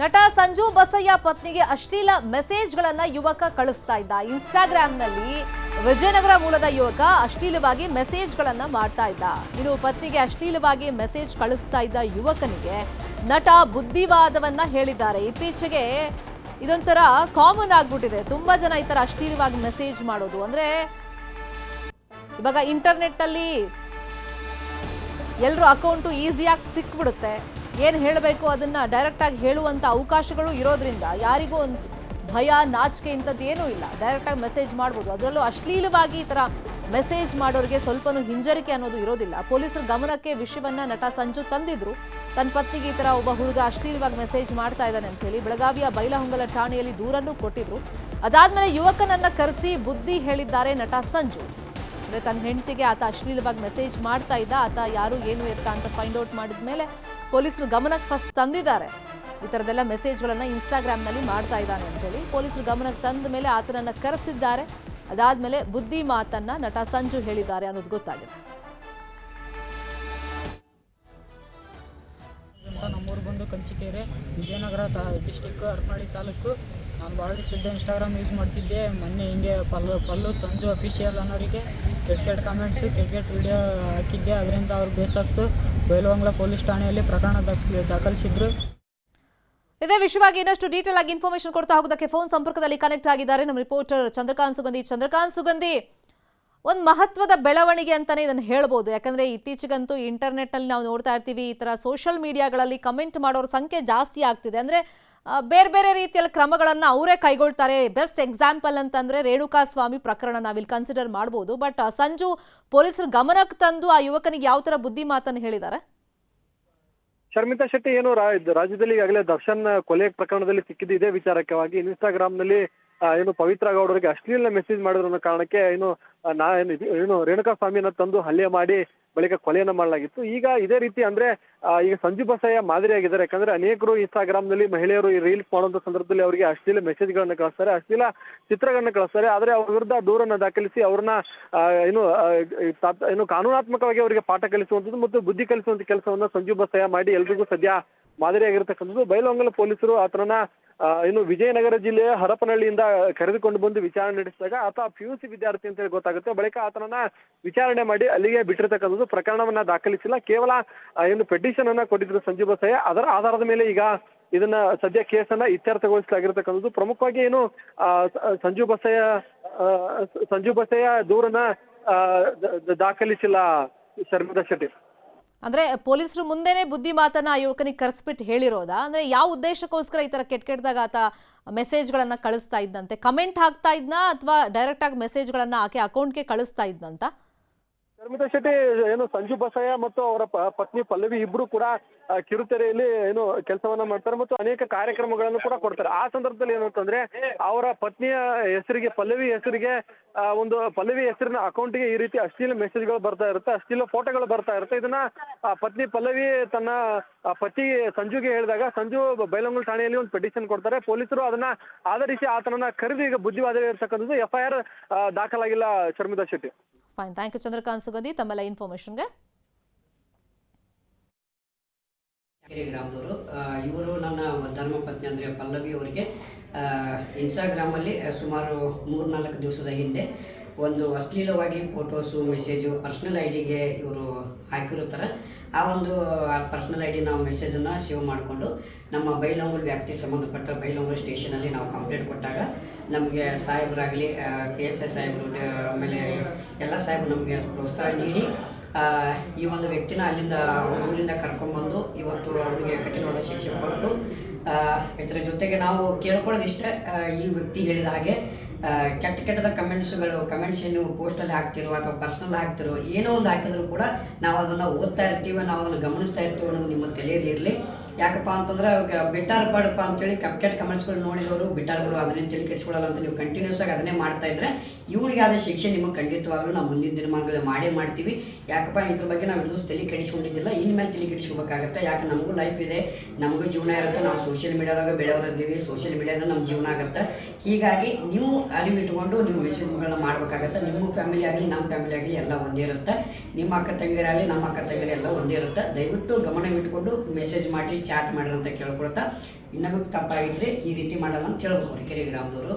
ನಟ ಸಂಜು ಬಸಯ್ಯ ಪತ್ನಿಗೆ ಅಶ್ಲೀಲ ಮೆಸೇಜ್ಗಳನ್ನ ಯುವಕ ಕಳಿಸ್ತಾ ಇದ್ದ. ಇನ್ಸ್ಟಾಗ್ರಾಮ್ನಲ್ಲಿ ವಿಜಯನಗರ ಮೂಲದ ಯುವಕ ಅಶ್ಲೀಲವಾಗಿ ಮೆಸೇಜ್ಗಳನ್ನ ಮಾಡ್ತಾ ಇದ್ದ. ಇನ್ನು ಪತ್ನಿಗೆ ಅಶ್ಲೀಲವಾಗಿ ಮೆಸೇಜ್ ಕಳಿಸ್ತಾ ಇದ್ದ ಯುವಕನಿಗೆ ನಟ ಬುದ್ಧಿವಾದವನ್ನ ಹೇಳಿದ್ದಾರೆ. ಇತ್ತೀಚೆಗೆ ಇದೊಂಥರ ಕಾಮನ್ ಆಗ್ಬಿಟ್ಟಿದೆ. ತುಂಬಾ ಜನ ಈ ತರ ಅಶ್ಲೀಲವಾಗಿ ಮೆಸೇಜ್ ಮಾಡೋದು. ಅಂದ್ರೆ ಇವಾಗ ಇಂಟರ್ನೆಟ್ ಅಲ್ಲಿ ಎಲ್ಲರೂ ಅಕೌಂಟು ಈಸಿಯಾಗಿ ಸಿಕ್ಬಿಡುತ್ತೆ. ಏನು ಹೇಳಬೇಕು ಅದನ್ನ ಡೈರೆಕ್ಟಾಗಿ ಹೇಳುವಂಥ ಅವಕಾಶಗಳು ಇರೋದ್ರಿಂದ ಯಾರಿಗೂ ಒಂದು ಭಯ, ನಾಚಿಕೆ ಇಂಥದ್ದು ಏನೂ ಇಲ್ಲ. ಡೈರೆಕ್ಟಾಗಿ ಮೆಸೇಜ್ ಮಾಡ್ಬೋದು. ಅದರಲ್ಲೂ ಅಶ್ಲೀಲವಾಗಿ ಈ ಥರ ಮೆಸೇಜ್ ಮಾಡೋರಿಗೆ ಸ್ವಲ್ಪನೂ ಹಿಂಜರಿಕೆ ಅನ್ನೋದು ಇರೋದಿಲ್ಲ. ಪೊಲೀಸರ ಗಮನಕ್ಕೆ ವಿಷಯವನ್ನು ನಟ ಸಂಜು ತಂದಿದ್ರು. ತನ್ನ ಪತ್ನಿಗೆ ಈ ಥರ ಒಬ್ಬ ಹುಡುಗ ಅಶ್ಲೀಲವಾಗಿ ಮೆಸೇಜ್ ಮಾಡ್ತಾ ಇದ್ದಾನೆ ಅಂತ ಹೇಳಿ ಬೆಳಗಾವಿಯ ಬೈಲಹೊಂಗಲ ಠಾಣೆಯಲ್ಲಿ ದೂರನ್ನು ಕೊಟ್ಟಿದ್ರು. ಅದಾದ್ಮೇಲೆ ಯುವಕನನ್ನ ಕರೆಸಿ ಬುದ್ಧಿ ಹೇಳಿದ್ದಾರೆ ನಟ ಸಂಜು. ಅಂದ್ರೆ ತನ್ನ ಹೆಂಡತಿಗೆ ಆತ ಅಶ್ಲೀಲವಾಗಿ ಮೆಸೇಜ್ ಮಾಡ್ತಾ ಇದ್ದ. ಆತ ಯಾರು, ಏನು ಎತ್ತ ಅಂತ ಫೈಂಡ್ ಔಟ್ ಮಾಡಿದ ಮೇಲೆ ಪೊಲೀಸರು ಗಮನಕ್ಕೆ ಫಸ್ಟ್ ತಂದಿದ್ದಾರೆ. ಈ ಥರದ್ದೆಲ್ಲ ಮೆಸೇಜ್ಗಳನ್ನು ಇನ್ಸ್ಟಾಗ್ರಾಮ್ನಲ್ಲಿ ಮಾಡ್ತಾ ಇದ್ದಾನೆ ಅಂತೇಳಿ ಪೊಲೀಸರು ಗಮನಕ್ಕೆ ತಂದ ಮೇಲೆ ಆತನನ್ನು ಕರೆಸಿದ್ದಾರೆ. ಅದಾದ್ಮೇಲೆ ಬುದ್ಧಿ ಮಾತನ್ನು ನಟ ಸಂಜು ಹೇಳಿದ್ದಾರೆ ಅನ್ನೋದು ಗೊತ್ತಾಗಿದೆ. ನಮ್ಮೂರು ಬಂದು ಕಂಚಿಕೇರೆ, ವಿಜಯನಗರ ತಾ ಡಿಸ್ಟಿಕ್ ಅರ್ಪಾಡಿ ತಾಲೂಕು. ನಾನು ಭಾಳ ದಿವಸದ ಇನ್ಸ್ಟಾಗ್ರಾಮ್ ಯೂಸ್ ಮಾಡ್ತಿದ್ದೆ. ಮೊನ್ನೆ ಹಿಂಗೆ ಪಲ್ಲು ಪಲ್ಲು ಸಂಜು ಅಫಿಷಿಯಲ್ ಅನ್ನೋರಿಗೆ ಕೆಟ್ಟ ಕೆಟ್ಟ ಕಮೆಂಟ್ಸು ಕೆಟ್ಟ ಕೆಟ್ಟ ವಿಡಿಯೋ ಹಾಕಿದ್ದೆ. ಅದರಿಂದ ಅವ್ರು ಬೇಸತ್ತು. ಬೈಲವಂಗ್ಲ ಪೊಲೀಸ್ ಠಾಣೆಯಲ್ಲಿ ಪ್ರಕರಣ ದಾಖಲಿ ದಾಖಲಿಸಿದ್ರು. ಇದೇ ವಿಷಯವಾಗಿ ಇನ್ನಷ್ಟು ಡೀಟೇಲ್ ಆಗಿ ಇನ್ಫಾರ್ಮೇಶನ್ ಕೊಡ್ತಾ ಹೋಗೋದಕ್ಕೆ ಫೋನ್ ಸಂಪರ್ಕದಲ್ಲಿ ಕನೆಕ್ಟ್ ಆಗಿದ್ದಾರೆ ನಮ್ಮ ರಿಪೋರ್ಟರ್ ಚಂದ್ರಕಾಂತ್ ಸುಗಂಧಿ. ಚಂದ್ರಕಾಂತ್ ಸುಗಂಧಿ, ಒಂದು ಮಹತ್ವದ ಬೆಳವಣಿಗೆ ಅಂತಾನೆ ಇದನ್ನು ಹೇಳ್ಬೋದು. ಯಾಕಂದ್ರೆ ಇತ್ತೀಚೆಗಂತೂ ಇಂಟರ್ನೆಟ್ ಅಲ್ಲಿ ನಾವು ನೋಡ್ತಾ ಇರ್ತೀವಿ, ಈ ತರ ಸೋಷಿಯಲ್ ಮೀಡಿಯಾಗಳಲ್ಲಿ ಕಮೆಂಟ್ ಮಾಡೋರ ಸಂಖ್ಯೆ ಜಾಸ್ತಿ ಆಗ್ತಿದೆ. ಅಂದ್ರೆ ಬೇರೆ ಬೇರೆ ರೀತಿಯಲ್ಲಿ ಕ್ರಮಗಳನ್ನು ಅವರೇ ಕೈಗೊಳ್ತಾರೆ. ಬೆಸ್ಟ್ ಎಕ್ಸಾಂಪಲ್ ಅಂತಂದ್ರೆ ರೇಣುಕಾ ಸ್ವಾಮಿ ಪ್ರಕರಣ ನಾವಿಲ್ಲಿ ಕನ್ಸಿಡರ್ ಮಾಡ್ಬೋದು. ಬಟ್ ಸಂಜು ಪೊಲೀಸರು ಗಮನಕ್ಕೆ ತಂದು ಆ ಯುವಕನಿಗೆ ಯಾವ ತರ ಬುದ್ಧಿ ಮಾತನ್ನು ಹೇಳಿದ್ದಾರೆ? ಶರ್ಮಿತಾ ಶೆಟ್ಟಿ ಏನು ರಾಜ್ಯದಲ್ಲಿ ಈಗಾಗಲೇ ದರ್ಶನ್ ಕೊಲೆ ಪ್ರಕರಣದಲ್ಲಿ ಸಿಕ್ಕಿದ್ದು ಇದೇ ವಿಚಾರಕ್ಕೆವಾಗಿ. ಇನ್ಸ್ಟಾಗ್ರಾಮ್ನಲ್ಲಿ ಏನು ಪವಿತ್ರ ಗೌಡರಿಗೆ ಅಶ್ಲೀಲ ಮೆಸೇಜ್ ಮಾಡಿದ್ರು ಕಾರಣಕ್ಕೆ, ಏನು ನಾ, ಏನು ರೇಣುಕಾ ಸ್ವಾಮಿಯನ್ನ ತಂದು ಹಲ್ಲೆ ಮಾಡಿ ಬಳಿಕ ಕೊಲೆಯನ್ನು ಮಾಡಲಾಗಿತ್ತು. ಈಗ ಇದೇ ರೀತಿ ಅಂದ್ರೆ ಈಗ ಸಂಜು ಬಸಯ್ಯ ಮಾದರಿಯಾಗಿದ್ದಾರೆ. ಯಾಕಂದ್ರೆ ಅನೇಕರು ಇನ್ಸ್ಟಾಗ್ರಾಮ್ನಲ್ಲಿ ಮಹಿಳೆಯರು ಈ ರೀಲ್ಸ್ ಮಾಡುವಂತ ಸಂದರ್ಭದಲ್ಲಿ ಅವರಿಗೆ ಅಶ್ಲೀಲ ಮೆಸೇಜ್ಗಳನ್ನ ಕಳಿಸ್ತಾರೆ, ಅಶ್ಲೀಲ ಚಿತ್ರಗಳನ್ನ ಕಳಿಸ್ತಾರೆ. ಆದ್ರೆ ಅವ್ರ ವಿರುದ್ಧ ದೂರನ್ನ ದಾಖಲಿಸಿ ಅವ್ರನ್ನ ಏನು ಏನು ಕಾನೂನಾತ್ಮಕವಾಗಿ ಅವರಿಗೆ ಪಾಠ ಕಲಿಸುವಂತದ್ದು ಮತ್ತು ಬುದ್ಧಿ ಕಲಿಸುವಂತ ಕೆಲಸವನ್ನ ಸಂಜು ಬಸಯ್ಯ ಮಾಡಿ ಎಲ್ರಿಗೂ ಸದ್ಯ ಮಾದರಿಯಾಗಿರ್ತಕ್ಕಂಥದ್ದು. ಬೈಲಹೊಂಗಲ ಪೊಲೀಸರು ಆತನನ್ನ ಏನು ವಿಜಯನಗರ ಜಿಲ್ಲೆಯ ಹರಪನಹಳ್ಳಿಯಿಂದ ಕರೆದುಕೊಂಡು ಬಂದು ವಿಚಾರಣೆ ನಡೆಸಿದಾಗ ಆತ ಪಿ ಯು ಸಿ ವಿದ್ಯಾರ್ಥಿ ಅಂತ ಹೇಳಿ ಗೊತ್ತಾಗುತ್ತೆ. ಬಳಿಕ ಆತನನ್ನ ವಿಚಾರಣೆ ಮಾಡಿ ಅಲ್ಲಿಗೆ ಬಿಟ್ಟಿರತಕ್ಕಂಥದ್ದು ಪ್ರಕರಣವನ್ನ ದಾಖಲಿಸಿಲ್ಲ. ಕೇವಲ ಏನು ಪೆಟಿಷನ್ ಅನ್ನ ಕೊಟ್ಟಿದ್ರು ಸಂಜು ಬಸಯ್ಯ. ಅದರ ಆಧಾರದ ಮೇಲೆ ಈಗ ಇದನ್ನ ಸದ್ಯ ಕೇಸನ್ನ ಇತ್ಯರ್ಥಗೊಳಿಸಲಾಗಿರ್ತಕ್ಕಂಥದ್ದು. ಪ್ರಮುಖವಾಗಿ ಏನು ಆ, ಸ- ಸಂಜು ಬಸಯ್ಯ ಸಂಜೀವ್ ಬಸಯ್ಯ ದೂರನ್ನ ದಾಖಲಿಸಿಲ್ಲ ಶರ್ಮಿತಾ ಶೆಟ್ಟಿ. ಅಂದ್ರೆ ಪೊಲೀಸರು ಮುಂದೆನೆ ಬುದ್ಧಿ ಮಾತನ್ನ ಆ ಯುವಕನಿಗೆ ಕರೆಸ್ಬಿಟ್ಟು ಹೇಳಿರೋದಾ? ಅಂದ್ರೆ ಯಾವ ಉದ್ದೇಶಕ್ಕೋಸ್ಕರ ಈ ತರ ಕೆಟ್ಟ ಕೆಟ್ಟದಾಗ ಆತ ಮೆಸೇಜ್ಗಳನ್ನ ಕಳಿಸ್ತಾ ಇದ್ದಂತೆ ಕಮೆಂಟ್ ಹಾಕ್ತಾ ಇದ್ನಾ ಅಥವಾ ಡೈರೆಕ್ಟ್ ಆಗಿ ಮೆಸೇಜ್ಗಳನ್ನ ಆಕೆ ಅಕೌಂಟ್ಗೆ ಕಳಿಸ್ತಾ ಇದ್ದಂತ ಶರ್ಮಿಳಾ ಶೆಟ್ಟಿ, ಏನು ಸಂಜು ಬಸಯ್ಯ ಮತ್ತು ಅವರ ಪತ್ನಿ ಪಲ್ಲವಿ ಇಬ್ರು ಕೂಡ ಕಿರುತೆರೆಯಲ್ಲಿ ಏನು ಕೆಲಸವನ್ನ ಮಾಡ್ತಾರೆ ಮತ್ತು ಅನೇಕ ಕಾರ್ಯಕ್ರಮಗಳನ್ನು ಕೂಡ ಕೊಡ್ತಾರೆ. ಆ ಸಂದರ್ಭದಲ್ಲಿ ಏನು ಅಂತಂದ್ರೆ, ಅವರ ಪತ್ನಿಯ ಹೆಸರಿಗೆ, ಪಲ್ಲವಿ ಹೆಸರಿಗೆ ಒಂದು ಪಲ್ಲವಿ ಹೆಸರಿನ ಅಕೌಂಟ್ಗೆ ಈ ರೀತಿ ಅಶ್ಲೀಲ ಮೆಸೇಜ್ಗಳು ಬರ್ತಾ ಇರುತ್ತೆ, ಅಶ್ಲೀಲ ಫೋಟೋಗಳು ಬರ್ತಾ ಇರುತ್ತೆ. ಇದನ್ನ ಪತ್ನಿ ಪಲ್ಲವಿ ತನ್ನ ಪತಿ ಸಂಜುಗೆ ಹೇಳಿದಾಗ, ಸಂಜು ಬೈಲಂಗೂರು ಠಾಣೆಯಲ್ಲಿ ಒಂದು ಪೆಟಿಷನ್ ಕೊಡ್ತಾರೆ. ಪೊಲೀಸರು ಅದನ್ನ ಆಧರಿಸಿ ಆತನನ್ನ ಕರೆದು ಈಗ ಬುದ್ಧಿವಾದ ಇರ್ತಕ್ಕಂಥದ್ದು F I R ದಾಖಲಾಗಿಲ್ಲ Sharmita Shetty. Fine thank you Chandrakant Sugandhi ತಮ್ಮೆಲ್ಲ ಇನ್ಫಾರ್ಮೇಶನ್ಗೆ ಗ್ರಾಮದವರು? ಇವರು ನನ್ನ ಧರ್ಮಪತ್ನಿ ಅಂದರೆ ಪಲ್ಲವಿ ಅವರಿಗೆ ಇನ್ಸ್ಟಾಗ್ರಾಮಲ್ಲಿ ಸುಮಾರು ಮೂರ್ನಾಲ್ಕು ದಿವಸದ ಹಿಂದೆ ಒಂದು ಅಶ್ಲೀಲವಾಗಿ ಫೋಟೋಸು ಮೆಸೇಜು ಪರ್ಸ್ನಲ್ ಐ ಡಿಗೆ ಇವರು ಹಾಕಿರುತ್ತಾರೆ. ಆ ಒಂದು ಪರ್ಸ್ನಲ್ ಐ ಡಿ ನಾವು ಮೆಸೇಜನ್ನು ಸೇವ್ ಮಾಡಿಕೊಂಡು ನಮ್ಮ ಬೈಲಂಗೂರು ವ್ಯಾಪ್ತಿ ಸಂಬಂಧಪಟ್ಟ ಬೈಲಂಗೂರು ಸ್ಟೇಷನಲ್ಲಿ ನಾವು ಕಂಪ್ಲೇಂಟ್ ಕೊಟ್ಟಾಗ ನಮಗೆ ಸಾಹೇಬರಾಗಲಿ ಕೆ ಎಸ್ ಎಸ್ ಸಾಹೇಬರು ಆಮೇಲೆ ಎಲ್ಲ ಸಾಹೇಬರು ನಮಗೆ ಪ್ರೋತ್ಸಾಹ ನೀಡಿ ಈ ಒಂದು ವ್ಯಕ್ತಿನ ಅಲ್ಲಿಂದ ಊರಿಂದ ಕರ್ಕೊಂಡ್ಬಂದು ಇವತ್ತು ಅವರಿಗೆ ಕಠಿಣವಾದ ಶಿಕ್ಷೆ ಕೊಟ್ಟು ಇದರ ಜೊತೆಗೆ ನಾವು ಕೇಳ್ಕೊಳ್ಳೋದಿಷ್ಟೇ ಈ ವ್ಯಕ್ತಿ ಹೇಳಿದ ಹಾಗೆ ಕೆಟ್ಟ ಕೆಟ್ಟದ ಕಮೆಂಟ್ಸ್ಗಳು, ಕಮೆಂಟ್ಸ್ ಏನು ಪೋಸ್ಟಲ್ಲಿ ಹಾಕ್ತಿರೋ ಅಥವಾ ಪರ್ಸ್ನಲ್ ಹಾಕ್ತಿರೋ, ಏನೋ ಒಂದು ಹಾಕಿದ್ರು ಕೂಡ ನಾವು ಅದನ್ನು ಓದ್ತಾ ಇರ್ತೀವಿ, ನಾವು ಅದನ್ನು ಗಮನಿಸ್ತಾ ಇರ್ತೀವಿ ಅನ್ನೋದು ನಿಮ್ಮ ತಲೆಯಲ್ಲಿರಲಿ ಯಾಕಪ್ಪ ಅಂತಂದ್ರೆ ಅವಾಗ ಬಿಟ್ಟಾರ ಪಡಪ್ಪ ಅಂತೇಳಿ ಕೆಟ್ಟ ಕಮೆಂಟ್ಸ್ಗಳು ನೋಡಿದವರು ಬಿಟ್ಟಾರ್ಗಳು ಅದನ್ನೇ ತಲೆ ಕೆಡಿಸ್ಕೊಳ್ಳಲ್ಲ ಅಂತ ನೀವು ಕಂಟಿನ್ಯೂಸ್ ಆಗಿ ಅದನ್ನೇ ಮಾಡ್ತಾ ಇದ್ರೆ ಇವ್ರಿಗೆ ಆದ ಶಿಕ್ಷೆ ನಿಮಗೆ ಖಂಡಿತವಾಗ್ಲೂ ನಾವು ಮುಂದಿನ ದಿನಮಾನಗಳಲ್ಲಿ ಮಾಡೇ ಮಾಡ್ತೀವಿ. ಯಾಕಪ್ಪ ಇದ್ರ ಬಗ್ಗೆ ನಾವು ಹಿಡಿದು ತಲೆ ಕೆಡಿಸ್ಕೊಂಡಿದ್ದಿಲ್ಲ ಇನ್ಮೇಲೆ ತಲೆ ಕೆಡಿಸ್ಕೋಬೇಕಾಗತ್ತೆ. ಯಾಕೆ ನಮಗೂ ಲೈಫ್ ಇದೆ, ನಮಗೂ ಜೀವನ ಇರುತ್ತೆ, ನಾವು ಸೋಷಿಯಲ್ ಮೀಡಿಯಾದಾಗ ಬೆಳೆಯವರಿದ್ದೀವಿ ಸೋಷಿಯಲ್ ಮೀಡಿಯಾದ ನಮ್ಮ ಜೀವನ ಆಗುತ್ತೆ. ಹೀಗಾಗಿ ನೀವು ಅರಿವಿಟ್ಕೊಂಡು ನೀವು ಮೆಸೇಜ್ಗಳನ್ನ ಮಾಡಬೇಕಾಗತ್ತೆ. ನಿಮ್ಮ ಫ್ಯಾಮಿಲಿ ಆಗಲಿ ನಮ್ಮ ಫ್ಯಾಮಿಲಿ ಆಗಲಿ ಎಲ್ಲ ಒಂದೇ ಇರುತ್ತೆ. ನಿಮ್ಮ ಅಕ್ಕ ತಂಗಿರಾಗಲಿ ನಮ್ಮ ಅಕ್ಕ ತಂಗಿರ ಎಲ್ಲ ಒಂದೇ ಇರುತ್ತೆ. ದಯವಿಟ್ಟು ಗಮನವಿಟ್ಕೊಂಡು ಮೆಸೇಜ್ ಮಾಡಿ ಚಾಟ್ ಮಾಡ್ರಿ ಅಂತ ಕೇಳ್ಕೊಳ್ತಾ. ಇನ್ನೊಂದು ತಪ್ಪಾಗಿದ್ರೆ ಈ ರೀತಿ ಮಾಡಲ್ಲ ಅಂತ ಹೇಳ್ಬೋದು ಅವ್ರಿಗೆ ಕೆರೆ ಗ್ರಾಮದವರು.